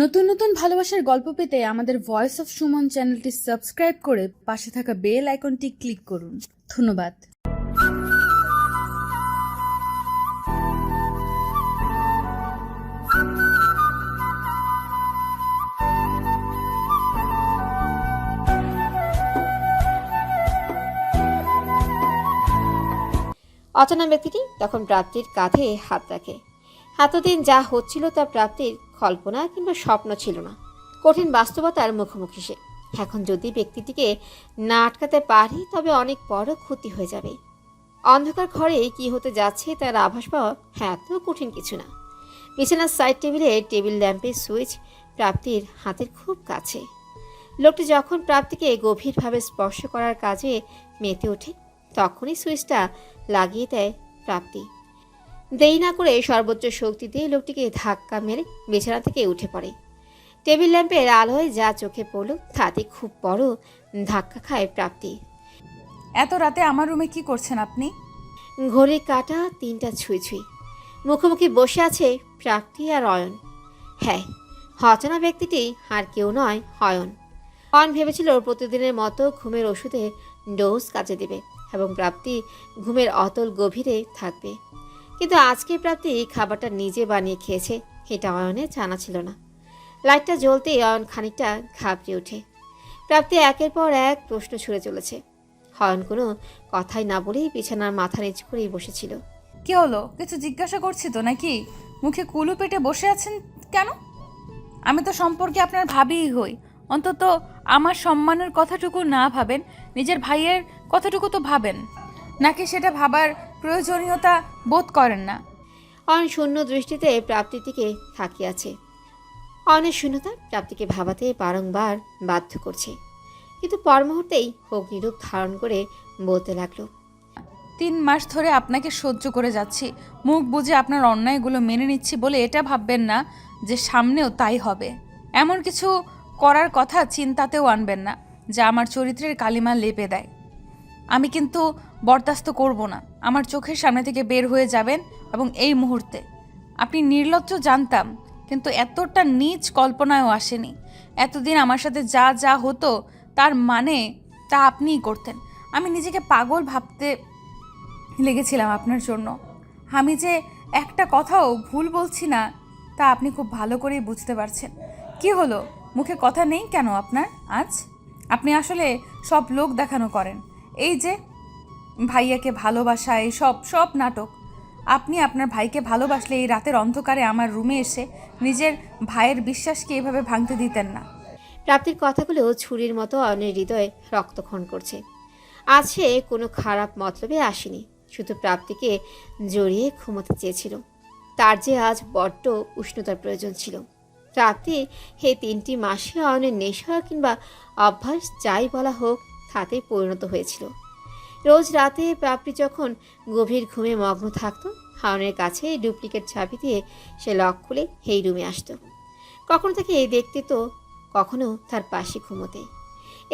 নতুন নতুন ভালোবাসার গল্প পেতে আমাদের ভয়েস অফ সুমন চ্যানেলটি সাবস্ক্রাইব করে পাশে থাকা বেল আইকনটি ক্লিক করুন। ধন্যবাদ। অচেনা ব্যক্তিটি তখন প্রাপ্তির কাঁধে হাত রাখে। এতদিন যা হচ্ছিল তা প্রাপ্তির কল্পনা কিংবা স্বপ্ন ছিল না। কঠিন বাস্তবতার মুখোমুখি সে। এখন যদি ব্যক্তিটিকে না আটকাতে পারি, তবে অনেক বড় ক্ষতি হয়ে যাবে। অন্ধকার ঘরে কি হতে যাচ্ছে তার আভাস পাওয়া হ্যাঁ এত কঠিন কিছু না। বিছানার সাইড টেবিলে টেবিল ল্যাম্পের সুইচ প্রাপ্তির হাতের খুব কাছে। লোকটি যখন প্রাপ্তিকে গভীরভাবে স্পর্শ করার কাজে মেতে ওঠে, তখনই সুইচটা লাগিয়ে দেয় প্রাপ্তি। দেরি না করে সর্বোচ্চ শক্তি দিয়ে লোকটিকে ধাক্কা মেরে বিছানা থেকে উঠে পড়ে। টেবিল ল্যাম্পের আলোয় যা চোখে পড়ল তাতে খুব বড় ধাক্কা খায় প্রাপ্তি। এত রাতে আমার রুমে কি করছেন আপনি? ঘড়ির কাটা তিনটা ছুঁই ছুঁই। মুখোমুখি বসে আছে প্রাপ্তি আর অয়ন। হ্যাঁ অচেনা ব্যক্তিটি আর কেউ নয় অয়ন। অয়ন ভেবেছিল প্রতিদিনের মতো ঘুমের ওষুধে ডোজ কাজে দেবে এবং প্রাপ্তি ঘুমের অতল গভীরে থাকবে। কিন্তু আজকে প্রাপ্তি খাবারটা নিজে বানিয়ে খেয়েছে, এটা অয়নের জানা ছিল না। লাইটটা জ্বলতেই অয়ন খানিকটা ঘাবড়ে ওঠে। প্রাপ্তি একের পর এক প্রশ্ন ছুড়ে চলেছে। অয়ন কোনো কথাই না বলেই বিছানার মাথা নিচু করেই বসেছিল। কি হলো? কিছু জিজ্ঞাসা করছি তো নাকি? মুখে কুলু পেটে বসে আছেন কেন? আমি তো সম্পর্কে আপনার ভাবিই হই। অন্তত আমার সম্মানের কথাটুকু না ভাবেন, নিজের ভাইয়ের কথাটুকু তো ভাবেন। নাকি সেটা ভাবার প্রয়োজনীয়তা বোধ করেন না। অয়ন শূন্য দৃষ্টিতে প্রাপ্তির দিকে তাকিয়ে আছে শূন্যতা প্রাপ্তিকে ভাবাতে বারংবার বাধ্য করছে। কিন্তু পর মুহূর্তেই অগ্নিরূপ ধারণ করে বলতে লাগল তিন মাস ধরে আপনাকে সহ্য করে যাচ্ছি। মুখ বুঝে আপনার অন্যায়গুলো মেনে নিচ্ছি বলে এটা ভাববেন না যে সামনেও তাই হবে। এমন কিছু করার কথা চিন্তাতেও আনবেন না যা আমার চরিত্রের কালিমা লেপে দেয়। আমি কিন্তু বরদাস্ত করব না। আমার চোখের সামনে থেকে বের হয়ে যাবেন এবং এই মুহূর্তে। আপনি নির্লজ্জ জানতাম, কিন্তু এতটা নিজ কল্পনায়ও আসেনি। এতদিন আমার সাথে যা যা হতো, তার মানে তা আপনিই করতেন। আমি নিজেকে পাগল ভাবতে লেগেছিলাম আপনার জন্য। আমি যে একটা কথাও ভুল বলছি না, তা আপনি খুব ভালো করেই বুঝতে পারছেন। কি হলো? মুখে কথা নেই কেন আপনার আজ? আপনি আসলে সব লোক দেখানো করেন। এই যে ভাইয়াকে ভালোবাসা এই সব নাটক। আপনি আপনার ভাইকে ভালোবাসলে এই রাতের অন্ধকারে আমার রুমে এসে নিজের ভাইয়ের বিশ্বাসকে এভাবে ভাঙতে দিতেন না। প্রাপ্তির কথাগুলো ছুরির মতো অয়নের হৃদয়ে রক্তক্ষণ করছে। আজ সে কোনো খারাপ মতলবে আসেনি, শুধু প্রাপ্তিকে জড়িয়ে ঘুমোতে চেয়েছিল। তার যে আজ বড্ড উষ্ণতার প্রয়োজন ছিল। প্রাপ্তি এই তিনটি মাসে অনের নেশা কিংবা অভ্যাস যাই বলা হোক, তাতে পরিণত হয়েছিল। রোজ রাতে প্রাপ্তি যখন গভীর ঘুমে মগ্ন থাকতো, হাওনের কাছে ডুপ্লিকেট চাবি দিয়ে সে লক খুলে এই রুমে আসতো। কখনো তাকে এই দেখতে তো কখনো তার পাশে ঘুমোতে।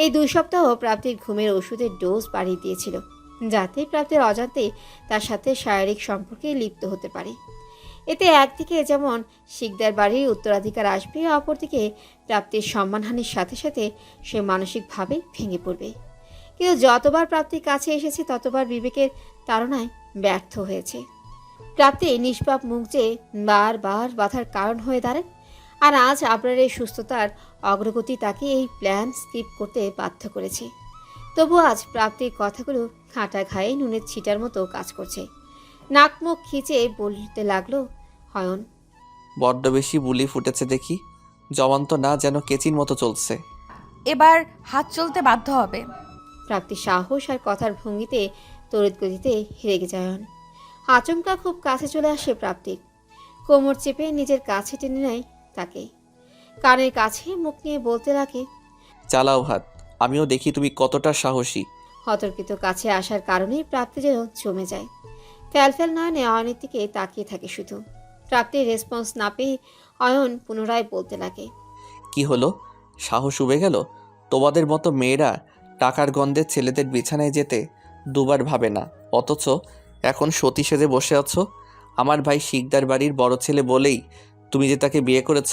এই দুই সপ্তাহ প্রাপ্তির ঘুমের ওষুধের ডোজ বাড়িয়ে দিয়েছিল, যাতে প্রাপ্তির অজান্তে তার সাথে শারীরিক সম্পর্কে লিপ্ত হতে পারে। এতে একদিকে যেমন শিকদার বাড়ির উত্তরাধিকার আসবে, অপরদিকে প্রাপ্তির সম্মানহানির সাথে সাথে সে মানসিকভাবে ভেঙে পড়বে। কিন্তু যতবার প্রাপ্তির কাছে এসেছে ততবার বিবেকের তাড়নায় ব্যর্থ হয়েছে। প্রাপ্তি নিষ্পাপ মুখ যে বারবার বাধার কারণ হয়ে দাঁড়ায় আর আজ আপনার এই সুস্থতার অগ্রগতি তাকে এই প্ল্যান স্কিপ করতে বাধ্য করেছে। তবু আজ প্রাপ্তির কথাগুলো খাঁটা খায়ে নুনের ছিটার মতো কাজ করছে। নাক মুখ খিচে বলতে লাগল হয়ন। বড্ড বেশি বুলি ফুটেছে দেখি জবান তো না যেন কেচির মতো চলছে। এবার হাত চলতে বাধ্য হবে। প্রাপ্তির সাহস আর কথার ভঙ্গিতে তড়িৎ গতিতে রেগে যায় অয়ন। আচমকা খুব কাছে চলে আসে প্রাপ্তিক। কোমর চেপে নিজের কাছে টেনে নেয় তাকে। কানের কাছে মুখ নিয়ে বলতে লাগে চালাও হাত আমিও দেখি তুমি কতটা সাহসী। হতর্কিত কাছে আসার কারণেই প্রাপ্তি যেন জমে যায়। ফ্যালফ্যাল নয়নে অয়নের দিকে তাকিয়ে থাকে শুধু। প্রাপ্তির রেসপন্স না পেয়ে অয়ন পুনরায় বলতে লাগে কি হলো? সাহস উবে গেল? তোমাদের মতো মেয়েরা টাকার গন্ধে ছেলেদের বিছানায় যেতে দুবার ভাবে না। অথচ এখন সতী সেজে বসে আছো? আমার ভাই শিকদার বাড়ির বড় ছেলে বলেই তুমি যে তাকে বিয়ে করেছ,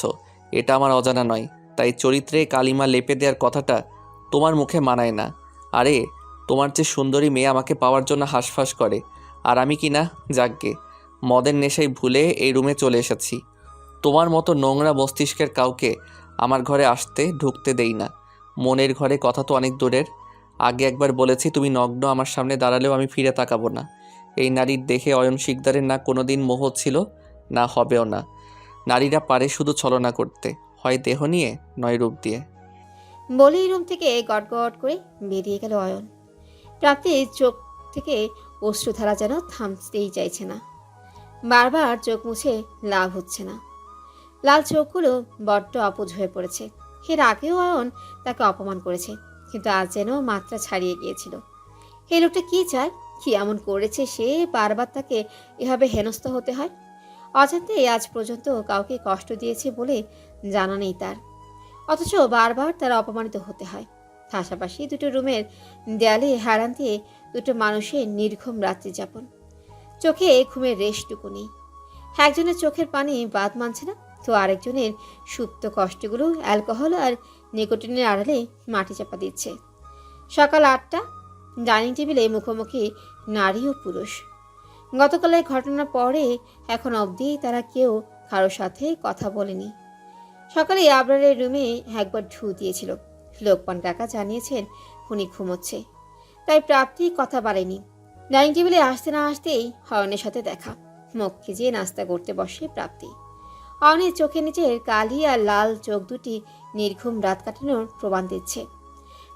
এটা আমার অজানা নয়। তাই চরিত্রে কালিমা লেপে দেওয়ার কথাটা তোমার মুখে মানায় না। আরে, তোমার যে সুন্দরী মেয়ে আমাকে পাওয়ার জন্য হাঁসফাঁস করে, আর আমি কি না, যাকগে। মদের নেশায় ভুলে এই রুমে চলে এসেছি। তোমার মতো নোংরা মস্তিষ্কের কাউকে আমার ঘরে আসতে ঢুকতে দেই না। মনের ঘরে কথা তো অনেক দূরের। আগে একবার বলেছি, তুমি নগ্ন আমার সামনে দাঁড়ালেও আমি ফিরে তাকাবো না। এই নারীর দেখে অয়ন শিকদারের না কোনো দিন মোহ ছিল, না হবেও না। নারীরা পারে শুধু ছলনা করতে, হয় দেহ নিয়ে, নয় রূপ দিয়ে। বলেই রুম থেকে গটগট করে বেরিয়ে গেল অয়ন। প্রাপ্তির চোখ থেকে অশ্রুধারা যেন থামতেই চাইছে না। বারবার চোখ মুছে লাভ হচ্ছে না। লাল চোখগুলো বড্ড অপুজ হয়ে পড়েছে। এর আগেও অয়ন তাকে অপমান করেছে, কিন্তু আজ যেন মাত্রা ছাড়িয়ে গিয়েছিল। এই লোকটা কি চায়? কি এমন করেছে সে? বারবার তাকে এভাবে হেনস্থ হতে হয়? অজান্তে আজ পর্যন্ত কাউকে কষ্ট দিয়েছে বলে জানা নেই তার। অথচ বারবার তারা অপমানিত হতে হয়। পাশাপাশি দুটো রুমের দেয়ালে হারান দিয়ে দুটো মানুষের নির্ঘুম রাত্রি যাপন। চোখে ঘুমের রেশটুকু নেই। একজনের চোখের পানি বাদ মানছে না তো আরেকজনের সুপ্ত কষ্টগুলো অ্যালকোহল আর নিকোটিনের আড়ালে মাটি চাপা দিচ্ছে। সকাল আটটা, ডাইনিং টেবিলে মুখোমুখি নারী ও পুরুষ। গতকালের ঘটনার পরে এখন অবধি তারা কেউ কারোর সাথে কথা বলেনি। সকালে আবরারের রুমে একবার ঢু দিয়েছিল। লোকপান কাকা জানিয়েছেন উনি ঘুমোচ্ছে। তাই প্রাপ্তি কথা বাড়েনি। ডাইনিং টেবিলে আসতে না আসতেই হরণের সাথে দেখা। মুখ খিজিয়ে নাস্তা করতে বসে প্রাপ্তি। অয়নের চোখের নিচের কালি আর লাল চোখ দুটি নির্ঘুম রাত কাটানোর প্রমাণ দিচ্ছে।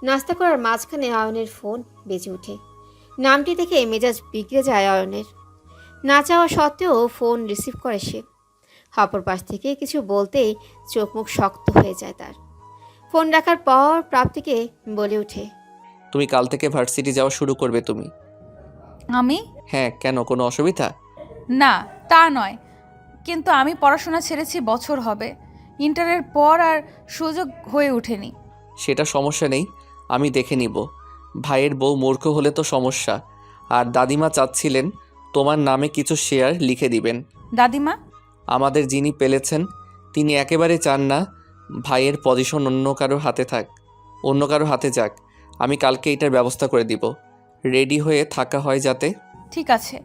নাস্তা করার মাঝখানে অয়নের ফোন বেজে ওঠে। নামটি দেখে মেজাজ বিগড়ে যায় অয়নের না চাওয়া সত্ত্বেও ফোন রিসিভ করে সে। অপর পাশ থেকে কিছু বলতেই চোখ মুখ শক্ত হয়ে যায় তার। ফোন রাখার পর প্রাপ্তিকে বলে ওঠে তুমি কাল থেকে ভার্সিটি যাওয়া শুরু করবে তুমি। আমি? হ্যাঁ কেন? কোনো অসুবিধা? না তা নয়। কিন্তু আমি পড়াশোনা ছেড়েছি বছর হবে। ইন্টারের পর আর সুযোগ হয়ে ওঠেনি। সেটা সমস্যা নেই আমি দেখে নিব। ভাইয়ের বউ মূর্খ হলে তো সমস্যা। আর দাদিমা চাচ্ছিলেন তোমার নামে কিছু শেয়ার লিখে দিবেন। দাদিমা? আমাদের যিনি পেলেছেন তিনি একেবারে চান না ভাইয়ের পজিশন অন্য কারোর হাতে থাক অন্য কারও হাতে যাক। আমি কালকে এটার ব্যবস্থা করে দিব। রেডি হয়ে থাকা হয় যাতে। ঠিক আছে।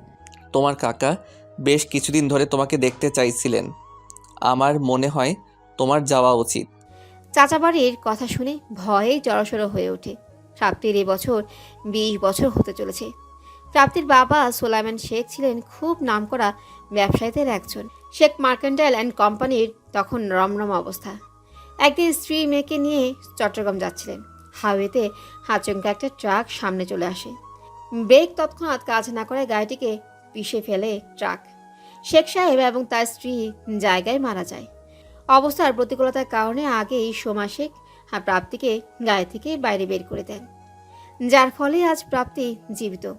তোমার কাকা বেশ কিছুদিন ধরে তোমাকে দেখতে চাইছিলেন। আমার মনে হয় তোমার যাওয়া উচিত। চাচা বাড়ির কথা শুনে ভয়ে জড়সড় হয়ে ওঠে। প্রাপ্তির এবছর বিশ বছর হতে চলেছে। প্রাপ্তির বাবা সোলাইমান শেখ ছিলেন খুব নামকরা ব্যবসায়ীদের একজন। শেখ মার্কেন্টাইল অ্যান্ড কোম্পানির তখন রমরম অবস্থা। একদিন স্ত্রী মেয়েকে নিয়ে চট্টগ্রাম যাচ্ছিলেন। হাইওয়েতে হাচঙ্কা একটা ট্রাক সামনে চলে আসে। ব্রেক তৎক্ষণাৎ কাজ না করে গাড়িটিকে পিষে ফেলে ট্রাক। শেখ সাহেব এবং তার স্ত্রী জায়গায় মারা যায়। অবস্থার প্রতিকূলতার কারণে আগেই সোমা শেখ প্রাপ্তিকে গায়ে থেকে বাইরে বের করে দেন। যার ফলে আজ প্রাপ্তি জীবিত।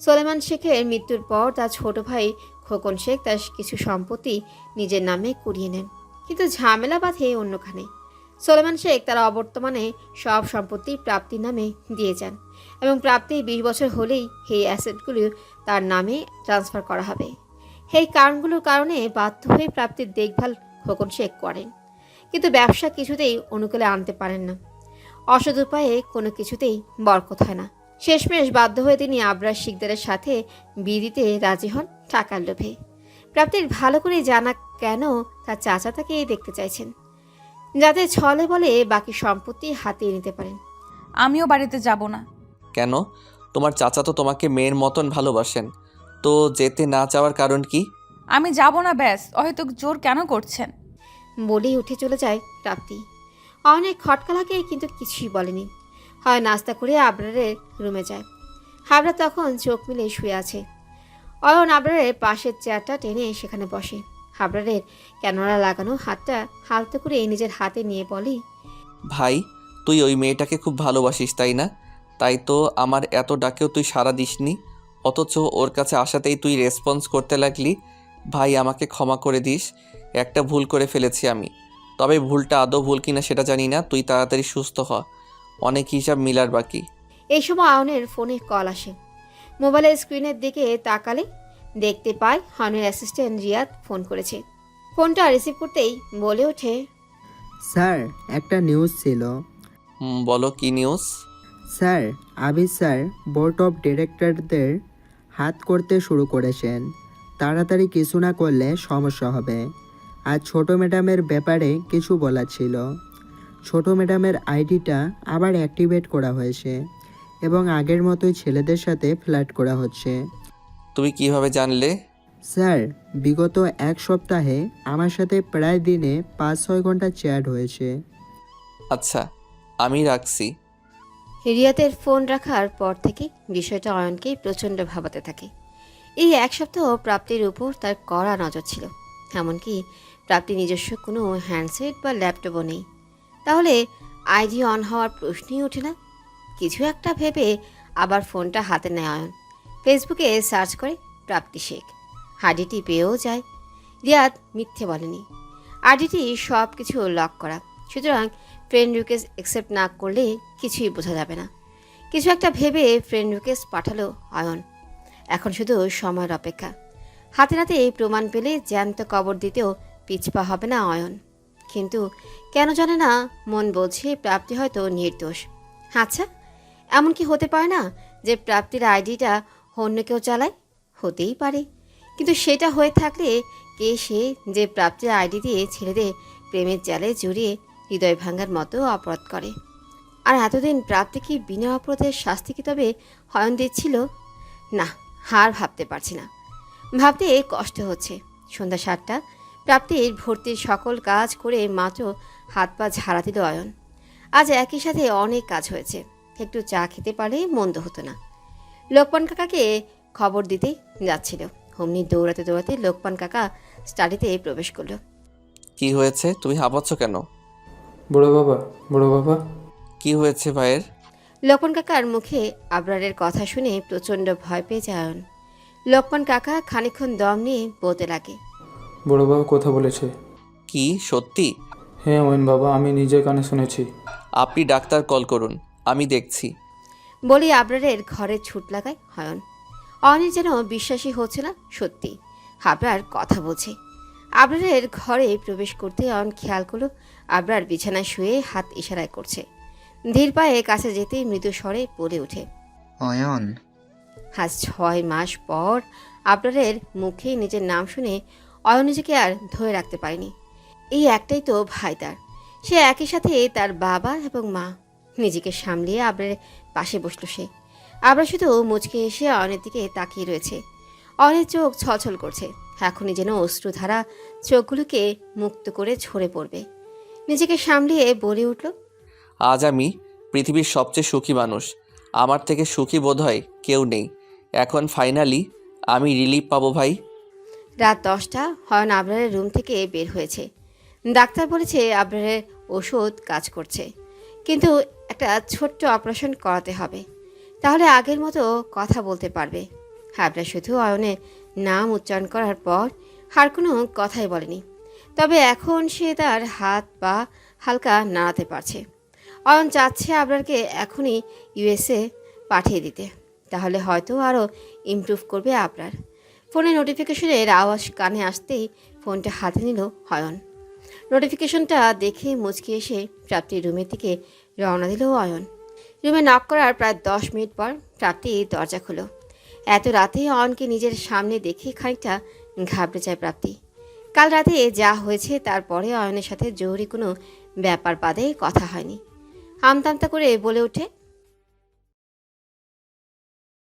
সোলেমান শেখের মৃত্যুর পর তার ছোট ভাই খোকন শেখ তার কিছু সম্পত্তি নিজের নামে কুড়িয়ে নেন। কিন্তু ঝামেলা বাঁধে অন্যখানে। সোলেমান শেখ তার অবর্তমানে সব সম্পত্তি প্রাপ্তির নামে দিয়ে যান এবং প্রাপ্তি বিশ বছর হলেই এই অ্যাসেটগুলো তার নামে ট্রান্সফার করা হবে। এই কারণগুলোর কারণে বাধ্য হয়ে প্রাপ্তির দেখভাল খোকন শেখ করেন। কিন্তু ব্যবসা কিছুতেই অনুকূলে আনতে পারেন না। অসৎ উপায়ে কোনো কিছুতেই বরকত হয় না। শেষমেশ বাধ্য হয়ে তিনি আবরার শিকদারের সাথে বিয়ে দিতে রাজি হন টাকার লোভে। প্রাপ্তির ভালো করে জানা কেন তার চাচা তাকে দেখতে চাইছেন। যাতে ছলে বলে বাকি সম্পত্তি হাতিয়ে নিতে পারেন। আমিও বাড়িতে যাব না। কেন? তোমার চাচা তো তোমাকে মেয়ের মতন ভালোবাসেন। তো যেতে না চাওয়ার কারণ কি? আমি যাব না ব্যাস হয়তো জোর কেন করছেন? বলেই উঠে চলে যায় প্রাপ্তি। অনেক খটকা লাগে কিন্তু কিছুই বলেনি। হয় নাস্তা করে আবরারের রুমে যায়। হাবরা তখন চোখ মিলে শুয়ে আছে। অয়ন আবরারের পাশের চেয়ারটা টেনে সেখানে বসে। হাবরারের ক্যানোরা লাগানো হাতটা হালতে করে এই নিজের হাতে নিয়ে বলি ভাই তুই ওই মেয়েটাকে খুব ভালোবাসিস তাই না? তাই তো আমার এত ডাকেও তুই সাড়া দিসনি। অথচ ওর কাছে আসাতেই তুই রেসপন্স করতে লাগলি। ভাই আমাকে ক্ষমা করে দিস। একটা ভুল করে ফেলেছি আমি। তবে ভুলটা আদৌ ভুল কিনা সেটা জানি না। তুই তাড়াতাড়ি সুস্থ হ। অনেক হিসাব মিলার বাকি। এই সময় আয়নের ফোনে কল আসে। মোবাইলের স্ক্রিনের দিকে তাকালে দেখতে পায় হনের অ্যাসিস্ট্যান্ট রিয়াদ ফোন করেছে। ফোনটা রিসিভ করতেই বলে ওঠে স্যার একটা নিউজ ছিল। হুম, বলো কি news sir Abir sir board of ডিরেক্টরদের হাত করতে শুরু করেছেন। তাড়াতাড়ি কিছু না করলে সমস্যা হবে। আর ছোট ম্যাডামের ব্যাপারে কিছু বলার ছিল। ছোট ম্যাডামের আইডিটা আবার অ্যাক্টিভেট করা হয়েছে এবং আগের মতোই ছেলেদের সাথে ফ্ল্যাট করা হচ্ছে। তুমি কীভাবে জানলে? স্যার বিগত এক সপ্তাহে আমার সাথে প্রায় দিনে পাঁচ ছয় ঘণ্টা চ্যাট হয়েছে। আচ্ছা আমি রাখছি। রিয়াতের ফোন রাখার পর থেকে বিষয়টা অয়নকেই প্রচণ্ড ভাবাতে থাকে। এই এক সপ্তাহ প্রাপ্তির উপর তার কড়া নজর ছিল এমনকি প্রাপ্তি নিজস্ব কোনো হ্যান্ডসেট বা ল্যাপটপও নেই। তাহলে আইডি অন হওয়ার প্রশ্নই ওঠে না। কিছু একটা ভেবে আবার ফোনটা হাতে নেয় অয়ন। ফেসবুকে সার্চ করে প্রাপ্তি শেখ। আইডিটি পেয়েও যায়। রিয়াদ মিথ্যে বলেনি। আইডিটি সব কিছু লক করা। সুতরাং ফ্রেন্ড রিকোয়েস্ট অ্যাকসেপ্ট না করলে কিছুই বোঝা যাবে না। কিছু একটা ভেবে ফ্রেন্ড রিকোয়েস্ট পাঠালো অয়ন এখন শুধু সময়ের অপেক্ষা। হাতে নাতে এই প্রমাণ পেলে জ্যান্ত কবর দিতেও পিছপা হবে না অয়ন কিন্তু কেন জানে না, মন বলছে প্রাপ্তি হয়তো নির্দোষ। আচ্ছা এমন কি হতে পারে না যে প্রাপ্তির আইডিটা অন্য কেউ চালায়? হতেই পারে। কিন্তু সেটা হয়ে থাকলে কে সে যে প্রাপ্তির আইডি দিয়ে ছেলেদের প্রেমের জালে জড়িয়ে হৃদয় ভাঙার মতো অপরাধ করে। আর এতদিন প্রাপ্তি কি বিনা অপরাধের শাস্তি কি তবে হয়ন দিচ্ছিল? না, হার ভাবতে পারছি না। ভাবতে কষ্ট হচ্ছে। সন্ধ্যা সাতটা, প্রাপ্তির ভর্তির সকল কাজ করে মাত্র হাত পা ঝাড়া দিল অয়ন। আজ একই সাথে অনেক কাজ হয়েছে। একটু চা খেতে পারলে মন্দ হতো না। লোকপান কাকাকে খবর দিতে যাচ্ছিল। অমনি দৌড়াতে দৌড়াতে লোকপান কাকা স্টাডিতে প্রবেশ করল। কি হয়েছে? তুমি হাঁপাচ্ছ কেন? বড় বাবা বড় বাবা। কি হয়েছে ভাইয়ের? লোকমান কাকার মুখে আবরারের কথা শুনে প্রচণ্ড ভয় পেয়ে যায় অয়ন লোকমান কাকা খানিকক্ষণ দম নিয়ে বলতে লাগে বড় বাবা কথা বলেছে। কি? সত্যি? হ্যাঁ ওয়েন বাবা আমি নিজের কানে শুনেছি। আপনি ডাক্তার কল করুন আমি দেখছি। বলে আবরারের ঘরে ছুট লাগায় হয়ন। অয়নের যেন বিশ্বাসই হচ্ছে না সত্যি। আবরার কথা বলছে। আবরারের ঘরে প্রবেশ করতে অয়ন খেয়াল করল আবরার বিছানায় শুয়ে হাত ইশারায় করছে। ধীর পায়ে কাছে যেতেই মৃদু স্বরে বলে ওঠে অয়ন। আজ ছয় মাস পর আবরারের মুখে নিজের নাম শুনে অয়ন নিজেকে আর ধরে রাখতে পারেনি। এই একটাই তো ভাই তার। সে একই সাথে তার বাবা এবং মা। নিজেকে সামলিয়ে আবরারের পাশে বসল সে। আবরা শুধু মুচকে এসে অয়নের দিকে তাকিয়ে রয়েছে। অয়নের চোখ ছলছল করছে। এখনই যেন অশ্রুধারা চোখগুলোকে মুক্ত করে ঝরে পড়বে। নিজেকে সামলিয়ে বলে উঠল আজ আমি পৃথিবীর সবচেয়ে সুখী মানুষ। আমার থেকে সুখী বোধ হয় কেউ নেই। এখন ফাইনালি আমি রিলিফ পাবো ভাই। রাত দশটা হয়ন আবরারের রুম থেকে বের হয়েছে। ডাক্তার বলেছে আবরারের ওষুধ কাজ করছে। কিন্তু একটা ছোট্ট অপারেশন করাতে হবে। তাহলে আগের মতো কথা বলতে পারবে। আবরার শুধু অয়নের নাম উচ্চারণ করার পর আর কোনো কথাই বলেনি। তবে এখন সে তার হাত পা হালকা নাড়াতে পারছে। অয়ন চাচ্ছে আবরারকে এখনই ইউএসএ পাঠিয়ে দিতে। তাহলে হয়তো আরও ইমপ্রুভ করবে আবরার। ফোনে নোটিফিকেশনের আওয়াজ কানে আসতেই ফোনটা হাতে নিল হয়ন নোটিফিকেশনটা দেখে মুচকি এসে প্রাপ্তির রুমের দিকে রওনা দিল অয়ন। রুমে নক করার প্রায় দশ মিনিট পর প্রাপ্তি দরজা খুলো। এত রাতে অয়নকে নিজের সামনে দেখে খানিকটা ঘাবড়ে যায় প্রাপ্তি। কাল রাতে যা হয়েছে তারপরে অয়নের সাথে জরুরি কোনো ব্যাপার বাদে কথা হয়নি। আমতামতা করে বলে ওঠে